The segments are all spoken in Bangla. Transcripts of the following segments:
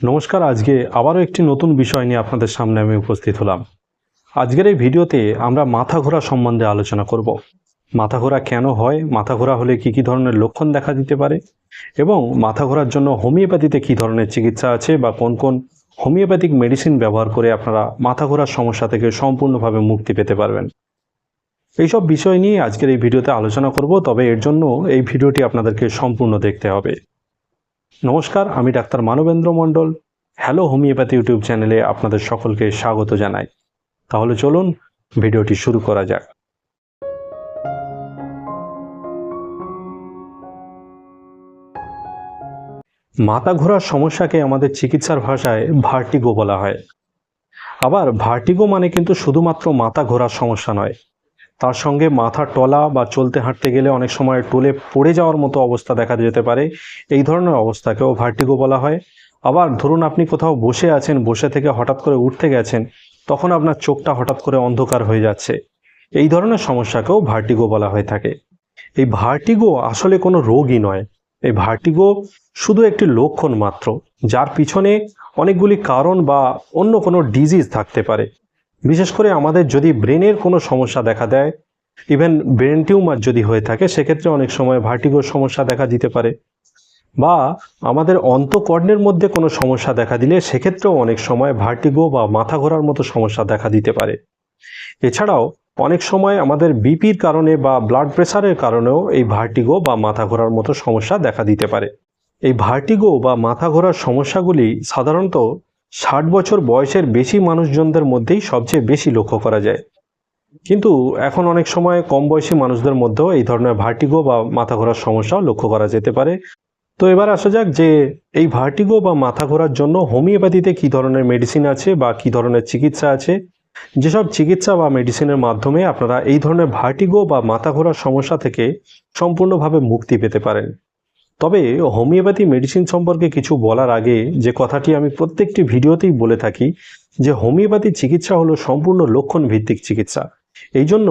নমস্কার, আজকে আবারও একটি নতুন বিষয় নিয়ে আপনাদের সামনে আমি উপস্থিত হলাম। আজকের এই ভিডিওতে আমরা মাথা ঘোরা সম্বন্ধে আলোচনা করব। মাথা ঘোরা কেন হয়? মাথা ঘোরা হলে কি কি ধরনের লক্ষণ দেখা দিতে পারে? এবং মাথা ঘোরার জন্য হোমিওপ্যাথিতে কি ধরনের চিকিৎসা আছে বা কোন কোন হোমিওপ্যাথিক মেডিসিন ব্যবহার করে আপনারা মাথা ঘোরার সমস্যা থেকে সম্পূর্ণভাবে মুক্তি পেতে পারবেন? এইসব বিষয় নিয়ে আজকের এই ভিডিওতে আলোচনা করব, তবে এর জন্য এই ভিডিওটি আপনাদেরকে সম্পূর্ণ দেখতে হবে। নমস্কার, আমি doctor Manabendra Mondal. Hello homeopathy YouTube চ্যানেলে আপনাদের সকলকে স্বাগত জানাই। তাহলে চলুন ভিডিওটি শুরু করা যাক। মাথা ঘোরার সমস্যাকে আমাদের চিকিৎসার ভাষায় ভার্টিগো বলা হয়। আবার ভার্টিগো মানে কিন্তু শুধুমাত্র মাথা ঘোরার সমস্যা নয় তার সঙ্গে মাথা টলা বা চলতে হাঁটতে গেলে অনেক সময় টলে পড়ে যাওয়ার মতো অবস্থা দেখা যেতে পারে। এই ধরনের অবস্থাকেও ভার্টিগো বলা হয়। আবার ধরুন আপনি কোথাও বসে আছেন, বসে থেকে হঠাৎ করে উঠতে গেছেন, তখন আপনার চোখটা হঠাৎ করে অন্ধকার হয়ে যাচ্ছে। এই ধরনের সমস্যাকেও ভার্টিগো বলা হয়ে থাকে। এই ভার্টিগো আসলে কোনো রোগই নয়। এই ভার্টিগো শুধু একটি লক্ষণ মাত্র, যার পিছনে অনেকগুলি কারণ বা অন্য কোনো ডিজিজ থাকতে পারে। বিশেষ করে আমাদের যদি ব্রেনের কোনো সমস্যা দেখা দেয় ইভেন ব্রেন টিউমার যদি হয়ে থাকে, সেক্ষেত্রে অনেক সময় ভার্টিগোর সমস্যা দেখা দিতে পারে। বা আমাদের অন্তকর্ণের মধ্যে কোনো সমস্যা দেখা দিলে সেক্ষেত্রেও অনেক সময় ভার্টিগো বা মাথা ঘোরার মতো সমস্যা দেখা দিতে পারে। এছাড়াও অনেক সময় আমাদের বিপির কারণে বা ব্লাড প্রেশারের কারণেও এই ভার্টিগো বা মাথা ঘোরার মতো সমস্যা দেখা দিতে পারে। এই ভার্টিগো বা মাথা ঘোরার সমস্যাগুলি সাধারণত ষাট বছর বয়সের বেশি মানুষজনদের মধ্যেই সবচেয়ে বেশি লক্ষ্য করা যায়। কিন্তু এখন অনেক সময় কম বয়সী মানুষদের মধ্যেও এই ধরনের ভার্টিগো বা মাথা ঘোরার সমস্যাও লক্ষ্য করা যেতে পারে। তো এবার আসা যাক যে এই ভার্টিগো বা মাথা ঘোরার জন্য হোমিওপ্যাথিতে কী ধরনের মেডিসিন আছে বা কী ধরনের চিকিৎসা আছে? যেসব চিকিৎসা বা মেডিসিনের মাধ্যমে আপনারা এই ধরনের ভার্টিগো বা মাথা ঘোরার সমস্যা থেকে সম্পূর্ণভাবে মুক্তি পেতে পারেন। তবে হোমিওপ্যাথি মেডিসিন সম্পর্কে কিছু বলার আগে যে কথাটি আমি প্রত্যেকটি ভিডিওতেই বলে থাকি, যে হোমিওপ্যাথি চিকিৎসা হলো সম্পূর্ণ লক্ষণ ভিত্তিক চিকিৎসা। এই জন্য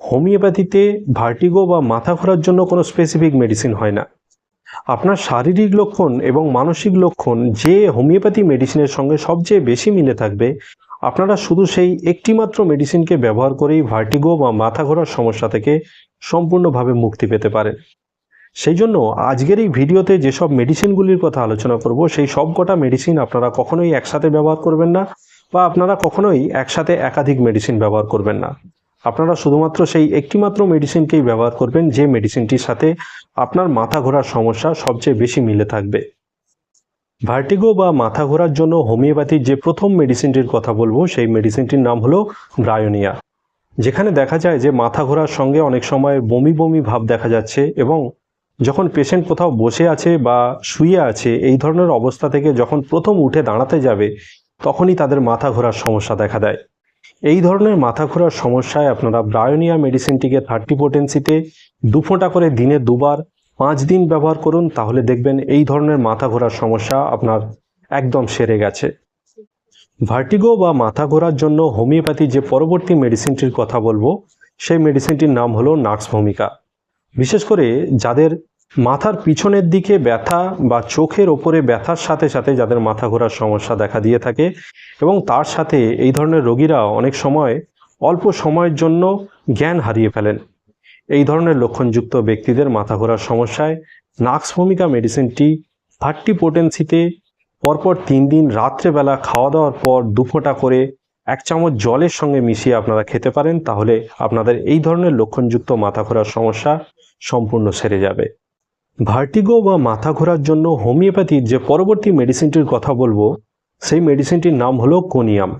হোমিওপ্যাথিতে ভার্টিগো বা মাথা ঘোরার জন্য কোনো স্পেসিফিক মেডিসিন হয় না। আপনার শারীরিক লক্ষণ এবং মানসিক লক্ষণ যে হোমিওপ্যাথি মেডিসিনের সঙ্গে সবচেয়ে বেশি মিলে থাকবে, আপনারা শুধু সেই একটিমাত্র মেডিসিনকে ব্যবহার করেই ভার্টিগো বা মাথা ঘোরার সমস্যা থেকে সম্পূর্ণভাবে মুক্তি পেতে পারেন। সেই জন্য আজকের এই ভিডিওতে যেসব মেডিসিনগুলির কথা আলোচনা করব, সেই সব কটা মেডিসিন আপনারা কখনোই একসাথে ব্যবহার করবেন না বা আপনারা কখনোই একসাথে একাধিক মেডিসিন ব্যবহার করবেন না। আপনারা শুধুমাত্র সেই একটিমাত্র মেডিসিনকেই ব্যবহার করবেন, যে মেডিসিনটির সাথে আপনার মাথা ঘোরার সমস্যা সবচেয়ে বেশি মিলে থাকবে। ভার্টিগো বা মাথা ঘোরার জন্য হোমিওপ্যাথির যে প্রথম মেডিসিনটির কথা বলব, সেই মেডিসিনটির নাম হলো ব্রায়োনিয়া যেখানে দেখা যায় যে মাথা ঘোরার সঙ্গে অনেক সময় বমি বমি ভাব দেখা যাচ্ছে এবং যখন পেশেন্ট কোথাও বসে আছে বা শুয়ে আছে, এই ধরনের অবস্থা থেকে যখন প্রথম উঠে দাঁড়াতে যাবে, তখনই তাদের মাথা ঘোরার সমস্যা দেখা দেয়। এই ধরনের মাথা ঘোরার সমস্যায় আপনারা ব্রায়োনিয়া মেডিসিনটিকে থার্টি পোটেন্সিতে দু ফোঁটা করে দিনে দুবার, পাঁচ দিন ব্যবহার করুন, তাহলে দেখবেন এই ধরনের মাথা ঘোরার সমস্যা আপনার একদম সেরে গেছে। ভার্টিগো বা মাথা ঘোরার জন্য হোমিওপ্যাথি যে পরবর্তী মেডিসিনটির কথা বলব, সেই মেডিসিনটির নাম হলো নাক্স ভূমিকা বিশেষ করে যাদের মাথার পিছনের দিকে ব্যথা বা চোখের ওপরে ব্যথার সাথে সাথে যাদের মাথা ঘোরার সমস্যা দেখা দিয়ে থাকে এবং তার সাথে এই ধরনের রোগীরা অনেক সময় অল্প সময়ের জন্য জ্ঞান হারিয়ে ফেলেন। এই ধরনের লক্ষণযুক্ত ব্যক্তিদের মাথা ঘোরার সমস্যায় নাক্স ভূমিকা মেডিসিনটি থার্টি পোটেন্সিতে পরপর তিন দিন রাত্রেবেলা খাওয়া দাওয়ার পর দু ফোঁটা করে এক চামচ জলের সঙ্গে মিশিয়ে আপনারা খেতে পারেন। তাহলে আপনাদের এই ধরনের লক্ষণযুক্ত মাথা ঘোরার সমস্যা সম্পূর্ণ সেরে যাবে। ভার্টিগো বা মাথা ঘোরার জন্য হোমিওপ্যাথির যে পরবর্তী মেডিসিনটির কথা বলব, সেই মেডিসিনটির নাম হলো কোনিয়াম।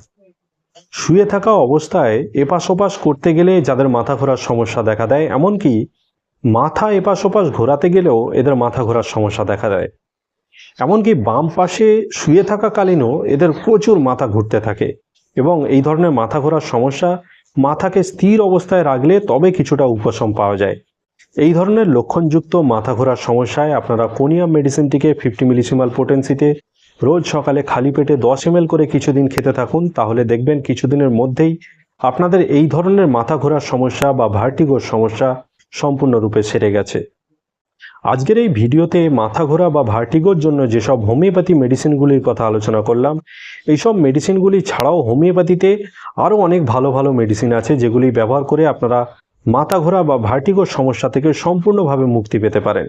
শুয়ে থাকা অবস্থায় এপাশ ওপাশ করতে গেলে যাদের মাথা ঘোরার সমস্যা দেখা দেয়, এমনকি মাথা এপাশ ওপাশ ঘোরাতে গেলেও এদের মাথা ঘোরার সমস্যা দেখা দেয়। এমনকি বাম পাশে শুয়ে থাকাকালীনও এদের প্রচুর মাথা ঘুরতে থাকে এবং এই ধরনের মাথা ঘোরার সমস্যা মাথাকে স্থির অবস্থায় রাখলে তবে কিছুটা উপশম পাওয়া যায়। এই ধরনের লক্ষণযুক্ত মাথা ঘোরার সমস্যায় আপনারা কোনিয়াম মেডিসিনটিকে ফিফটি মিলিসিমাল পোটেন্সিতে রোজ সকালে খালি পেটে দশ এম করে কিছুদিন খেতে থাকুন, তাহলে দেখবেন কিছুদিনের মধ্যেই আপনাদের এই ধরনের মাথা ঘোরার সমস্যা বা ভার্টিগোর সমস্যা সম্পূর্ণরূপে সেরে গেছে। আজকের এই ভিডিওতে মাথা ঘোরা বা ভার্টিগোর জন্য যেসব হোমিওপ্যাথি মেডিসিনগুলির কথা আলোচনা করলাম, এইসব মেডিসিনগুলি ছাড়াও হোমিওপ্যাথিতে আরও অনেক ভালো ভালো মেডিসিন আছে যেগুলি ব্যবহার করে আপনারা মাথা ঘোরা বা ভার্টিগোর সমস্যা থেকে সম্পূর্ণভাবে মুক্তি পেতে পারেন।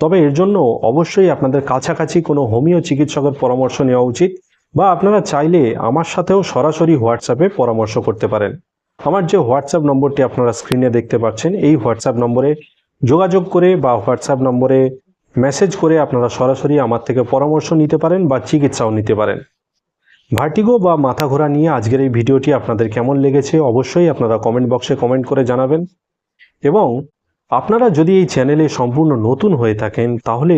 তবে এর জন্য অবশ্যই আপনাদের কাছাকাছি কোনো হোমিও চিকিৎসকের পরামর্শ নেওয়া উচিত বা আপনারা চাইলে আমার সাথেও সরাসরি হোয়াটসঅ্যাপে পরামর্শ করতে পারেন। আমার যে হোয়াটসঅ্যাপ নম্বরটি আপনারা স্ক্রিনে দেখতে পাচ্ছেন, এই হোয়াটসঅ্যাপ নম্বরে যোগাযোগ করে বা হোয়াটসঅ্যাপ নম্বরে মেসেজ করে আপনারা সরাসরি আমার থেকে পরামর্শ নিতে পারেন বা চিকিৎসাও নিতে পারেন। ভার্টিগো বা মাথা ঘোরা নিয়ে আজকের এই ভিডিওটি আপনাদের কেমন লেগেছে অবশ্যই আপনারা কমেন্ট বক্সে কমেন্ট করে জানাবেন। এবং আপনারা যদি এই চ্যানেলে সম্পূর্ণ নতুন হয়ে থাকেন, তাহলে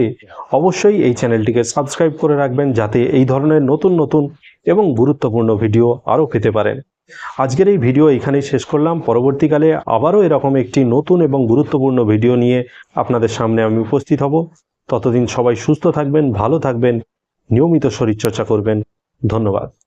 অবশ্যই এই চ্যানেলটিকে সাবস্ক্রাইব করে রাখবেন যাতে এই ধরনের নতুন নতুন এবং গুরুত্বপূর্ণ ভিডিও আরও পেতে পারেন। আজকের এই ভিডিও এখানেই শেষ করলাম। পরবর্তীকালে আবারও এরকম একটি নতুন এবং গুরুত্বপূর্ণ ভিডিও নিয়ে আপনাদের সামনে আমি উপস্থিত হব। ততদিন সবাই সুস্থ থাকবেন, ভালো থাকবেন, নিয়মিত শরীরচর্চা করবেন। ধন্যবাদ।